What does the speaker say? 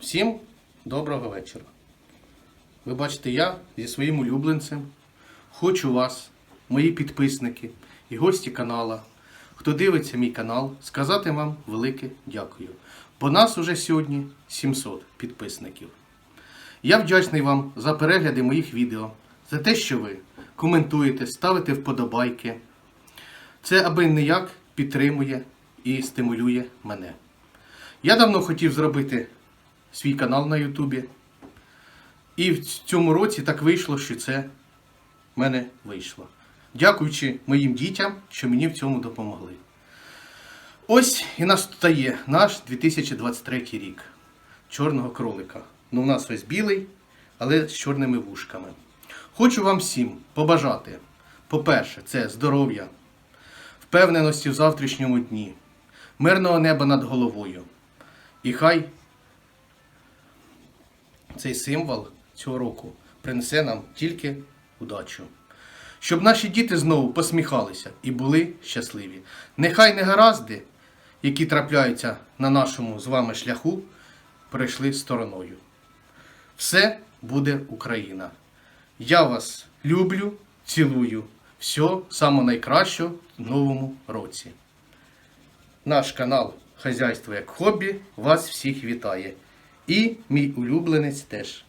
Всім доброго вечора. Ви бачите, я зі своїм улюбленцем хочу вас, мої підписники і гості канала, хто дивиться мій канал, сказати вам велике дякую. Бо нас уже сьогодні 700 підписників. Я вдячний вам за перегляди моїх відео, за те, що ви коментуєте, ставите вподобайки. Це аби ніяк підтримує і стимулює мене. Я давно хотів зробити свій канал на Ютубі. І в цьому році так вийшло, що це в мене вийшло. Дякуючи моїм дітям, що мені в цьому допомогли. Ось і настає наш 2023 рік чорного кролика. Ну, у нас ось білий, але з чорними вушками. Хочу вам всім побажати, по-перше, це здоров'я, впевненості в завтрашньому дні, мирного неба над головою. І хай цей символ цього року принесе нам тільки удачу. Щоб наші діти знову посміхалися і були щасливі. Нехай негаразди, які трапляються на нашому з вами шляху, пройшли стороною. Все буде Україна. Я вас люблю, цілую. Всього самого найкращого в новому році. Наш канал Хазяйство як хобі вас всіх вітає. І мій улюбленець теж.